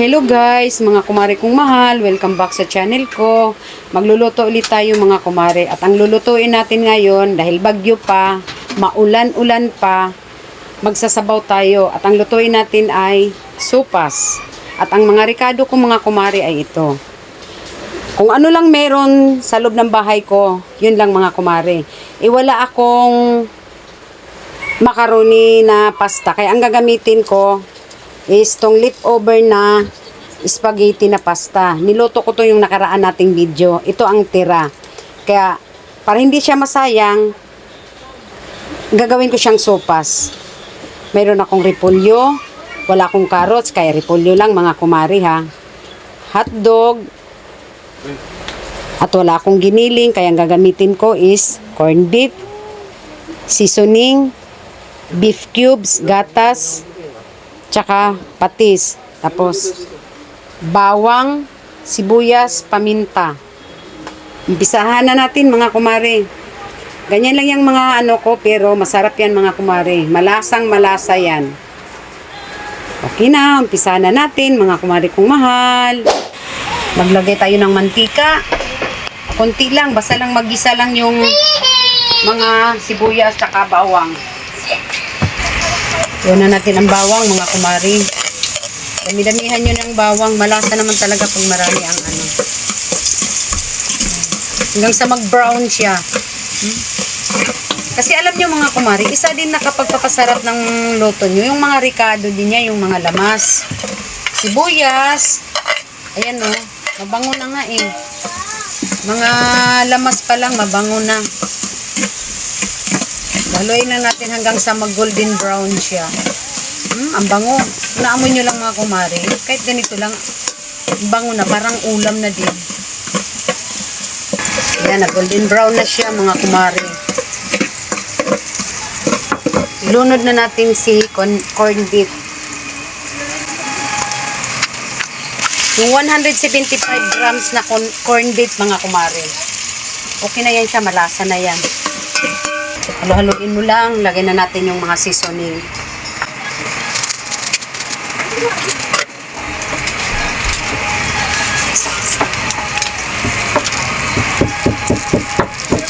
Hello guys, mga kumare kong mahal. Welcome back sa channel ko. Magluluto ulit tayo mga kumare. At ang lulutuin natin ngayon, dahil bagyo pa, maulan-ulan pa, magsasabaw tayo. At ang lutuin natin ay supas. At ang mga rikado kong mga kumare ay ito. Kung ano lang meron sa loob ng bahay ko, yun lang mga kumare. Iwala akong macaroni na pasta. Kaya ang gagamitin ko is tong leftover na spaghetti na pasta. Niluto ko to yung nakaraan nating video. Ito ang tira. Kaya, para hindi siya masayang, gagawin ko siyang sopas. Mayroon akong repolyo, wala akong carrots, kaya repolyo lang mga kumari ha. Hotdog, at wala akong giniling, kaya ang gagamitin ko is corned beef, seasoning, beef cubes, gatas, tsaka patis. Tapos, bawang, sibuyas, paminta. Umpisahan na natin mga kumare. Ganyan lang yung mga ano ko, pero masarap yan mga kumare. Malasang malasa yan. Okay na, umpisahan na natin mga kumare kong mahal. Maglagay tayo ng mantika. Konti lang, basta lang magisa lang yung mga sibuyas tsaka bawang. Yun na natin ang bawang, mga kumari. Dami-damihan nyo ng bawang. Malasa naman talaga pag marami ang ano. Hanggang sa mag-brown siya. Hmm? Kasi alam nyo mga kumari, isa din nakapagpapasarap ng luto nyo. Yung mga ricado din niya, yung mga lamas. Sibuyas. Ayan o. Oh, mabango na nga eh. Mga lamas pa lang, mabango na. Haluin na natin hanggang sa mag-golden brown siya. Hmm, ang bango. Naamoy nyo lang mga kumari. Kahit ganito lang, ang bango na. Parang ulam na din. Yan, na-golden brown na siya mga kumari. Ilunod na natin si corn, beef. Yung 175 grams na corn, beef mga kumari. Okay na yan siya, malasa na yan. Halo-haluin mo lang. Lagay na natin yung mga seasoning.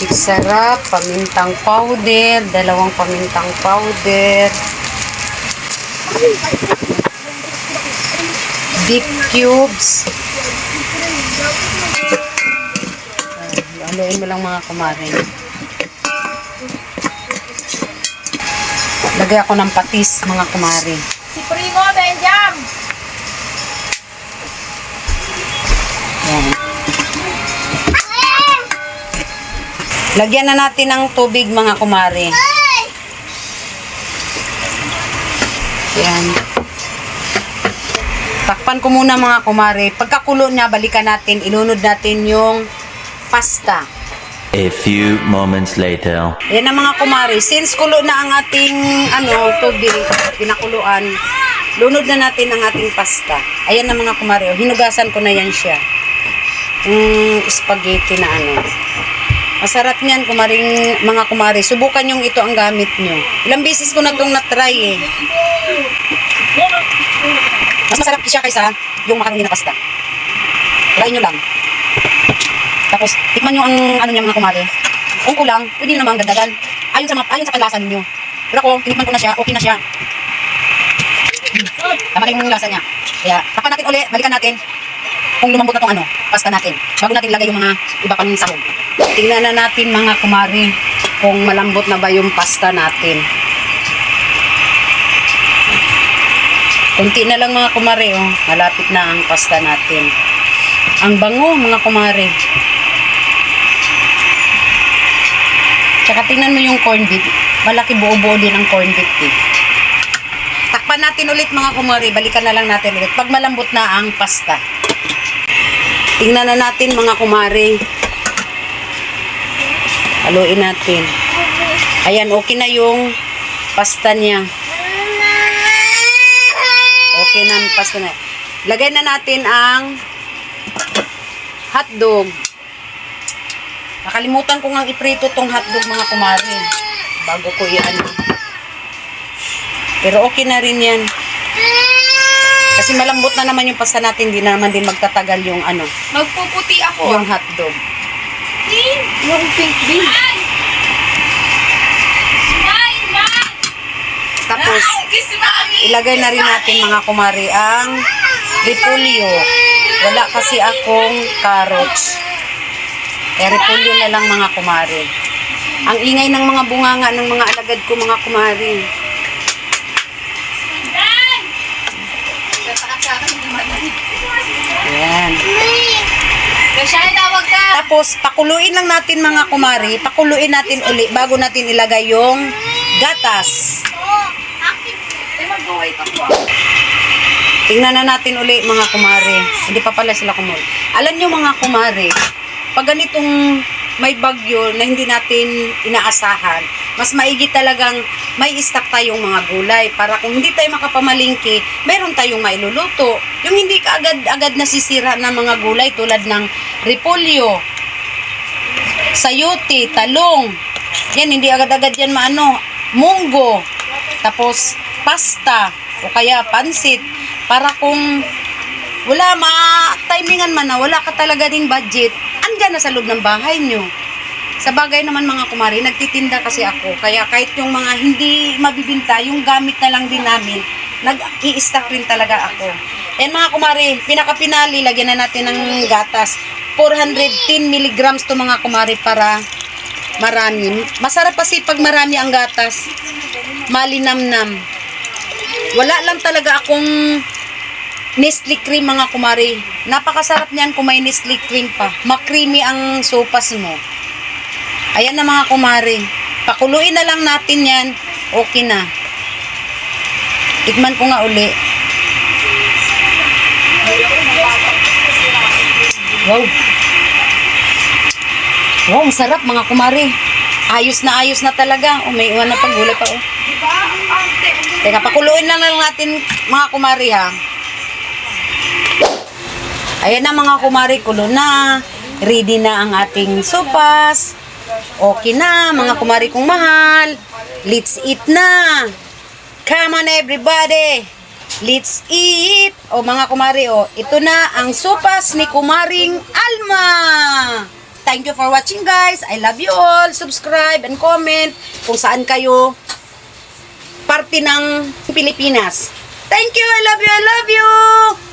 Magic sarap, pamintang powder, dalawang pamintang powder, beef cubes. Haluin mo lang mga kumarin. Lagay ako ng patis, mga kumari. Si Primo Benjam! Yan. Lagyan na natin ng tubig, mga kumari. Yan. Takpan ko muna, mga kumari. Pagkakulo niya, balikan natin. Ilunod natin yung pasta. A few moments later. Yan ang mga kumari. Since kulo na ang ating ano, tubig, pinakuluan, lunod na natin ang ating pasta. Ayan na mga kumari. Hinugasan ko na yan siya. Yung spaghetti na ano. Masarap niyan, kumaring, mga kumari. Subukan yung ito ang gamit nyo. Ilang beses ko na itong na-try eh. Mas masarap siya kaysa yung makaroni na pasta. Try nyo lang. Tapos, tikman nyo ang ano niya mga kumari. Kung kulang, pwede nyo namang dagdagan. Ayon sa, ayon sa panlasa ninyo. Pero ako, tinikman ko na siya, okay na siya. Hmm. Tama kayong lasa niya. Kaya, tapan natin ulit, balikan natin kung lumambot na tong ano, pasta natin. Bago natin ilagay yung mga iba pang sahog. Tingnan na natin mga kumari kung malambot na ba yung pasta natin. Kunti na lang mga kumari, oh. malapit na ang pasta natin. Ang bango mga kumari. Tsaka tingnan mo yung corned beef. Malaki buo-buo din ang corned beef eh. Takpan natin ulit mga kumari. Balikan na lang natin ulit. Pag malambot na ang pasta. Tingnan na natin mga kumari. Haluin natin. Ayan, okay na yung pasta niya. Okay na ang pasta na. Lagay na natin ang hotdog. Nakalimutan ko nga iprito tong hotdog mga kumari. Bago ko i-ano. Pero okay na rin yan. Kasi malambot na naman yung pasta natin, hindi na naman din magtatagal yung ano, Magpuputi ako. yung hotdog. Yung pink bean. Tapos, ilagay na rin natin mga kumari ang repolyo. Wala kasi akong carrots. Kaya repolyo na lang mga kumari. Ang ingay ng mga bunganga ng mga alagad ko mga kumari. Ayan. Tapos, pakuluin lang natin mga kumari. Pakuluin natin uli bago natin ilagay yung gatas. Eh. Tingnan na natin uli mga kumare. Hindi pa pala sila kumul. Alam nyo mga kumare, pag ganitong may bagyo na hindi natin inaasahan, mas maigi talagang may stock tayong mga gulay para kung hindi tayo makapamalingki, meron tayong mailuluto. Yung hindi ka agad-agad nasisira ng mga gulay tulad ng repolyo, sayuti, talong. Yan, hindi agad-agad yan maano. Munggo. Tapos, pasta. O kaya pansit. Para kung wala ma-timingan man na wala ka talaga ding budget, andyan na sa loob ng bahay nyo. Sa bagay naman mga kumari, nagtitinda kasi ako. Kaya kahit yung mga hindi mabibinta, yung gamit na lang din namin, nag-i-stock rin talaga ako. Yan mga kumari, pinaka-pinali, lagyan na natin ng gatas. 410 milligrams to mga kumari para marami. Masarap kasi pag marami ang gatas. Malinamnam. Wala lang talaga akong Nestle cream mga kumari. Napakasarap niyan kung may Nestle cream pa. Makrimi ang sopas mo. Ayan na mga kumari. Pakuluin na lang natin yan. Okay na. Tikman ko nga uli. Wow. Wow, sarap mga kumari. Ayos na ayos na talaga. Oh, may iwan na pang gulay pa. Oh. Teka, pakuluin na lang natin mga kumari ha. Ayan na mga kumari, kulo na. Ready na ang ating sopas. Okay na, mga kumari kong mahal. Let's eat na. Come on everybody. Let's eat. O mga kumari, o, ito na ang sopas ni Kumaring Alma. Thank you for watching guys. I love you all. Subscribe and comment kung saan kayo parte ng Pilipinas. Thank you. I love you. I love you.